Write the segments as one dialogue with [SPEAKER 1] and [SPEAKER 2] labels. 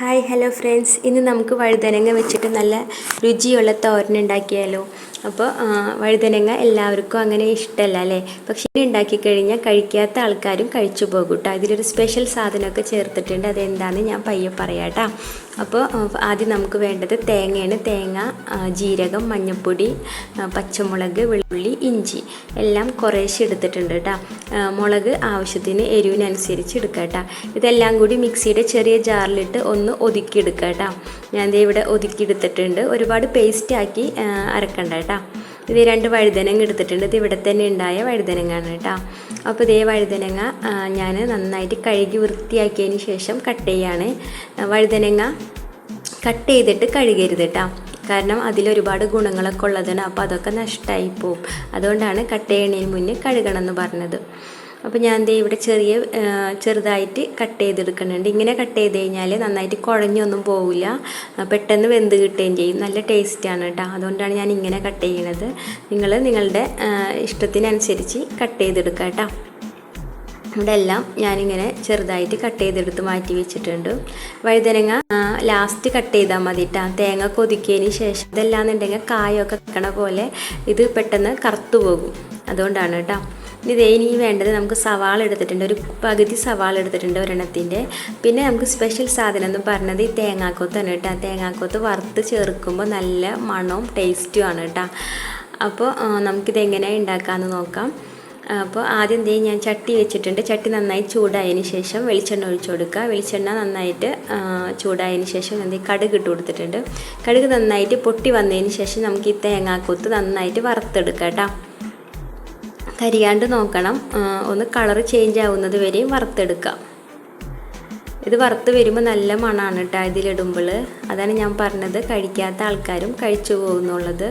[SPEAKER 1] Hi hello friends ഇന്ന് നമുക്ക് വഴുതനങ്ങ വെച്ചിട്ട് നല്ല രുചിയുള്ള തോരൻ ഉണ്ടാക്കിയാലോ. അപ്പോൾ വഴുതനങ്ങ എല്ലാവർക്കും അങ്ങനെ ഇഷ്ടമല്ല അല്ലേ? പക്ഷേ ഇത് ഉണ്ടാക്കി കഴിഞ്ഞാൽ കഴിക്കാത്ത ആൾക്കാരും കഴിച്ചു പോകും കേട്ടോ. ഇതിലൊരു സ്പെഷ്യൽ സാധനമൊക്കെ ചേർത്തിട്ടുണ്ട്. അതെന്താണെന്ന് ഞാൻ പയ്യെ പറയാം കേട്ടോ. അപ്പോൾ ആദ്യം നമുക്ക് വേണ്ടത് തേങ്ങയാണ്. തേങ്ങ ജീരകം മഞ്ഞൾപ്പൊടി പച്ചമുളക് വെളുള്ളി ഇഞ്ചി എല്ലാം കുറേശ്ശെ എടുത്തിട്ടുണ്ട് കേട്ടോ. മുളക് ആവശ്യത്തിന് എരിവിനനുസരിച്ച് എടുക്കുക കേട്ടോ. ഇതെല്ലാം കൂടി മിക്സിയുടെ ചെറിയ ജാറിലിട്ട് ഒന്ന് ഒതുക്കിയെടുക്കുക കേട്ടോ. ഞാൻ ഇവിടെ ഒതുക്കിയെടുത്തിട്ടുണ്ട് ഒരുപാട് പേസ്റ്റാക്കി അരക്കണ്ട കേട്ടോ. ഇത് രണ്ട് വഴുതനങ്ങ എടുത്തിട്ടുണ്ട്. ഇത് ഇവിടെ തന്നെ ഉണ്ടായ വഴുതനങ്ങാണ് കേട്ടോ. അപ്പോൾ ഇതേ വഴുതനങ്ങ ഞാൻ നന്നായിട്ട് കഴുകി വൃത്തിയാക്കിയതിന് ശേഷം കട്ട് ചെയ്യാണ്. വഴുതനങ്ങ കട്ട് ചെയ്തിട്ട് കഴുകരുത് കേട്ടോ. കാരണം അതിലൊരുപാട് ഗുണങ്ങളൊക്കെ ഉള്ളതാണ്. അപ്പോൾ അതൊക്കെ നഷ്ടമായി പോവും. അതുകൊണ്ടാണ് കട്ട് ചെയ്യണതിന് മുന്നേ കഴുകണമെന്ന് പറഞ്ഞത്. അപ്പോൾ ഞാൻ ദേ ഇവിടെ ചെറിയ ചെറുതായിട്ട് കട്ട് ചെയ്തെടുക്കുന്നുണ്ട്. ഇങ്ങനെ കട്ട് ചെയ്ത് കഴിഞ്ഞാൽ നന്നായിട്ട് കുഴഞ്ഞൊന്നും പോവില്ല. പെട്ടെന്ന് വെന്ത് കിട്ടുകയും ചെയ്യും. നല്ല ടേസ്റ്റാണ് കേട്ടോ. അതുകൊണ്ടാണ് ഞാൻ ഇങ്ങനെ കട്ട് ചെയ്യണത്. നിങ്ങൾ നിങ്ങളുടെ ഇഷ്ടത്തിനനുസരിച്ച് കട്ട് ചെയ്തെടുക്കുക കേട്ടോ. ഇവിടെ എല്ലാം ഞാനിങ്ങനെ ചെറുതായിട്ട് കട്ട് ചെയ്തെടുത്ത് മാറ്റി വെച്ചിട്ടുണ്ട്. വഴുതനങ്ങ ലാസ്റ്റ് കട്ട് ചെയ്താൽ മതി കേട്ടോ. തേങ്ങ കൊതിക്കിയതിന് ശേഷം ഇതല്ലാന്നുണ്ടെങ്കിൽ കായൊക്കെ വെക്കണ പോലെ ഇത് പെട്ടെന്ന് കറുത്തു പോകും. അതുകൊണ്ടാണ് കേട്ടോ. ഇതേ ഇനി വേണ്ടത് നമുക്ക് സവാള എടുത്തിട്ടുണ്ട്. ഒരു പകുതി സവാള എടുത്തിട്ടുണ്ട് ഒരെണ്ണത്തിന്റെ. പിന്നെ നമുക്ക് സ്പെഷ്യൽ സാധനം എന്ന് പറഞ്ഞത് ഈ തേങ്ങാക്കൊത്താണ് കേട്ടോ. തേങ്ങാക്കൊത്ത് വറുത്ത് ചേർക്കുമ്പോൾ നല്ല മണവും ടേസ്റ്റും ആണ് കേട്ടോ. അപ്പോൾ നമുക്കിത് എങ്ങനെ ഉണ്ടാക്കാമെന്ന് നോക്കാം. അപ്പോൾ ആദ്യം ദേ ഞാൻ ചട്ടി വെച്ചിട്ടുണ്ട്. ചട്ടി നന്നായി ചൂടായതിന് ശേഷം വെളിച്ചെണ്ണ ഒഴിച്ചു കൊടുക്കുക. വെളിച്ചെണ്ണ നന്നായിട്ട് ചൂടായതിന് ശേഷം എന്ത് കടുക് ഇട്ട് കൊടുത്തിട്ടുണ്ട്. കടുക് നന്നായിട്ട് പൊട്ടി വന്നതിന് ശേഷം നമുക്ക് ഈ തേങ്ങാക്കൊത്ത് നന്നായിട്ട് വറുത്തെടുക്കാം കേട്ടോ. കരിയാണ്ട് നോക്കണം. ഒന്ന് കളർ ചേഞ്ച് ആവുന്നത് വരെയും വറുത്തെടുക്കാം. ഇത് വറുത്ത് വരുമ്പോൾ നല്ല മണമാണ് കേട്ടോ ഇതിലിടുമ്പോൾ അതാണ് ഞാൻ പറഞ്ഞത് കഴിക്കാത്ത ആൾക്കാരും കഴിച്ചു പോകുന്നുള്ളത്.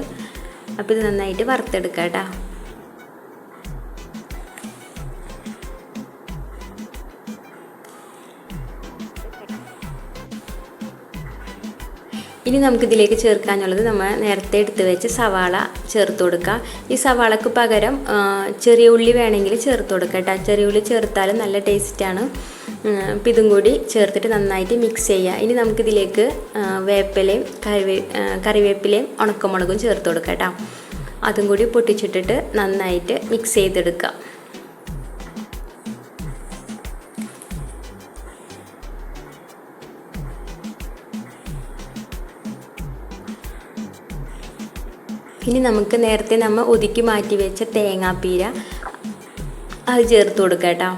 [SPEAKER 1] അപ്പോൾ ഇത് നന്നായിട്ട് വറുത്തെടുക്കാം കേട്ടോ ഇനി നമുക്കിതിലേക്ക് ചേർക്കാനുള്ളത് നമ്മൾ നേരത്തെ എടുത്ത് വെച്ച് സവാള ചേർത്ത് കൊടുക്കുക ഈ സവാളക്ക് പകരം ചെറിയ ഉള്ളി വേണമെങ്കിൽ ചേർത്ത് കൊടുക്കുക കേട്ടോ ചെറിയ ഉള്ളി ചേർത്താലും നല്ല ടേസ്റ്റാണ് അപ്പം ഇതും കൂടി ചേർത്തിട്ട് നന്നായിട്ട് മിക്സ് ചെയ്യുക ഇനി നമുക്കിതിലേക്ക് വേപ്പിലയും കറിവേ കറിവേപ്പിലയും ഉണക്കമുളകും ചേർത്ത് കൊടുക്കാം കേട്ടോ അതും കൂടി പൊട്ടിച്ചിട്ടിട്ട് നന്നായിട്ട് മിക്സ് ചെയ്തെടുക്കുക ഇനി നമുക്ക് നേരത്തെ നമ്മൾ ഒതുക്കി മാറ്റി വെച്ച തേങ്ങാപ്പീര അത് ചേർത്ത് കൊടുക്കാം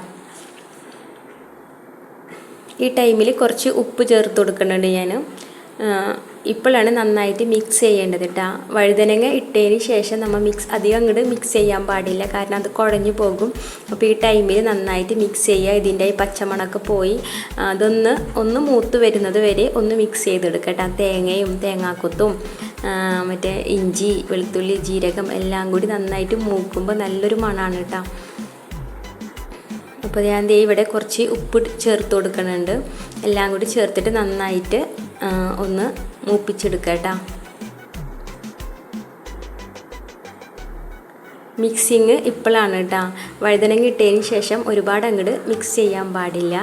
[SPEAKER 1] ഈ ടൈമിൽ കുറച്ച് ഉപ്പ് ചേർത്ത് കൊടുക്കുന്നുണ്ട് ഞാൻ ഇപ്പോഴാണ് നന്നായിട്ട് മിക്സ് ചെയ്യേണ്ടത് കേട്ടോ. വഴുതനങ്ങ ഇട്ടതിന് ശേഷം നമ്മൾ മിക്സ് അധികം അങ്ങോട്ട് മിക്സ് ചെയ്യാൻ പാടില്ല. കാരണം അത് കുഴഞ്ഞു പോകും. അപ്പോൾ ഈ ടൈമിൽ നന്നായിട്ട് മിക്സ് ചെയ്യുക. ഇതിന്റെ ഈ പച്ചമണമൊക്കെ പോയി. അതൊന്ന് ഒന്ന് മൂത്ത് വരുന്നത് വരെ ഒന്ന് മിക്സ് ചെയ്തെടുക്കട്ടോ കേട്ടോ. തേങ്ങയും തേങ്ങാക്കൊത്തും. മറ്റേ ഇഞ്ചി വെളുത്തുള്ളി ജീരകം എല്ലാം കൂടി നന്നായിട്ട് മൂക്കുമ്പോൾ നല്ലൊരു മണമാണ് കേട്ടോ. അപ്പോൾ ഞാൻ ദേ ഇവിടെ കുറച്ച് ഉപ്പ് ചേർത്ത് കൊടുക്കുന്നുണ്ട് എല്ലാം കൂടി ചേർത്തിട്ട് നന്നായിട്ട് ഒന്ന് മൂപ്പിച്ചെടുക്കുക കേട്ടോ. മിക്സിങ് ഇപ്പോഴാണ് കേട്ടോ. വഴുതനങ്ങ ഇട്ടതിന് ശേഷം ഒരുപാട് അങ്ങോട്ട് മിക്സ് ചെയ്യാൻ പാടില്ല.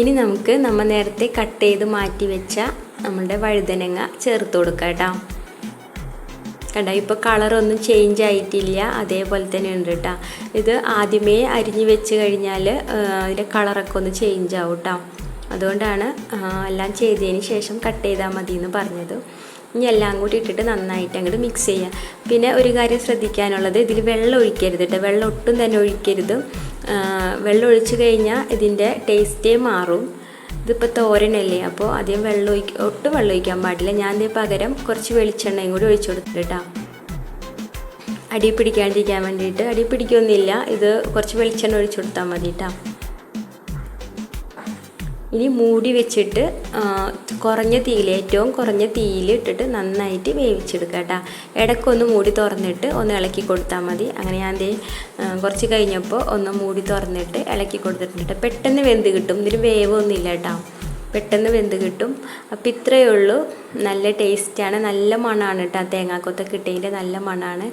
[SPEAKER 1] ഇനി നമുക്ക് നമ്മൾ നേരത്തെ കട്ട് ചെയ്ത് മാറ്റി വെച്ച നമ്മുടെ വഴുതനങ്ങ ചേർത്ത് കൊടുക്കാം കേട്ടോ. കണ്ട ഇപ്പോൾ കളറൊന്നും ചേഞ്ച് ആയിട്ടില്ല. അതേപോലെ തന്നെ ഉണ്ട് കേട്ടോ. ഇത് ആദ്യമേ അരിഞ്ഞ് വെച്ച് കഴിഞ്ഞാൽ അതിന്റെ കളറൊക്കെ ഒന്ന് ചേഞ്ച് ആവും കേട്ടോ. അതുകൊണ്ടാണ് എല്ലാം ചെയ്തതിന് ശേഷം കട്ട് ചെയ്താൽ മതി എന്ന് പറഞ്ഞത്. ഇനി എല്ലാം കൂടി ഇട്ടിട്ട് നന്നായിട്ട് അങ്ങോട്ട് മിക്സ് ചെയ്യുക പിന്നെ ഒരു കാര്യം ശ്രദ്ധിക്കാനുള്ളത് ഇതിൽ വെള്ളം ഒഴിക്കരുത് കേട്ടോ. വെള്ളം ഒട്ടും തന്നെ ഒഴിക്കരുത്. വെള്ളം ഒഴിച്ച് കഴിഞ്ഞാൽ ഇതിന്റെ ടേസ്റ്റേ മാറും. ഇതിപ്പോൾ തോരനല്ലേ അപ്പോൾ ആദ്യം വെള്ളം ഒഴിക്ക ഒട്ടും വെള്ളം ഒഴിക്കാൻ പാടില്ല. ഞാൻ പകരം കുറച്ച് വെളിച്ചെണ്ണയും കൂടി ഒഴിച്ചു കൊടുത്തിട്ട്. അടി പിടിക്കാണ്ടിരിക്കാൻ വേണ്ടിയിട്ട്. അടി പിടിക്കൊന്നുമില്ല. ഇത് കുറച്ച് വെളിച്ചെണ്ണ ഒഴിച്ചു കൊടുത്താൽ മതി കേട്ടോ ഇനി മൂടി വെച്ചിട്ട് കുറഞ്ഞ തീയിൽ ഏറ്റവും കുറഞ്ഞ തീയിൽ ഇട്ടിട്ട് നന്നായിട്ട് വേവിച്ചെടുക്കുക കേട്ടോ. ഇടയ്ക്കൊന്ന് മൂടി തുറന്നിട്ട് ഒന്ന് ഇളക്കി കൊടുത്താൽ മതി. അങ്ങനെ ഞാൻ ദേ കുറച്ച് കഴിഞ്ഞപ്പോൾ ഒന്ന് മൂടി തുറന്നിട്ട് ഇളക്കി കൊടുത്തിട്ടുണ്ട്. പെട്ടെന്ന് വെന്ത് കിട്ടും. ഇതിന് വേവൊന്നുമില്ല കേട്ടോ. പെട്ടെന്ന് വെന്ത് കിട്ടും. അപ്പം ഇത്രയേ ഉള്ളൂ. നല്ല ടേസ്റ്റാണ് നല്ല മണമാണ് കേട്ടോ ആ തേങ്ങാക്കൊത്തൊക്കെ ഇട്ടതിന്റെ നല്ല മണമാണ്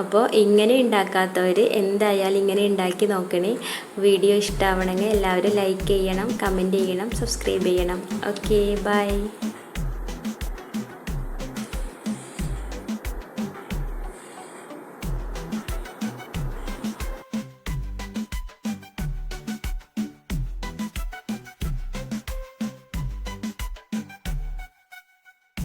[SPEAKER 1] അപ്പോൾ ഇങ്ങനെ ഉണ്ടാക്കാത്തവർ എന്തായാലും ഇങ്ങനെ ഉണ്ടാക്കി നോക്കണേ. വീഡിയോ ഇഷ്ടമാവണമെങ്കിൽ എല്ലാവരും ലൈക്ക് ചെയ്യണം കമന്റ് ചെയ്യണം സബ്സ്ക്രൈബ് ചെയ്യണം. Okay bye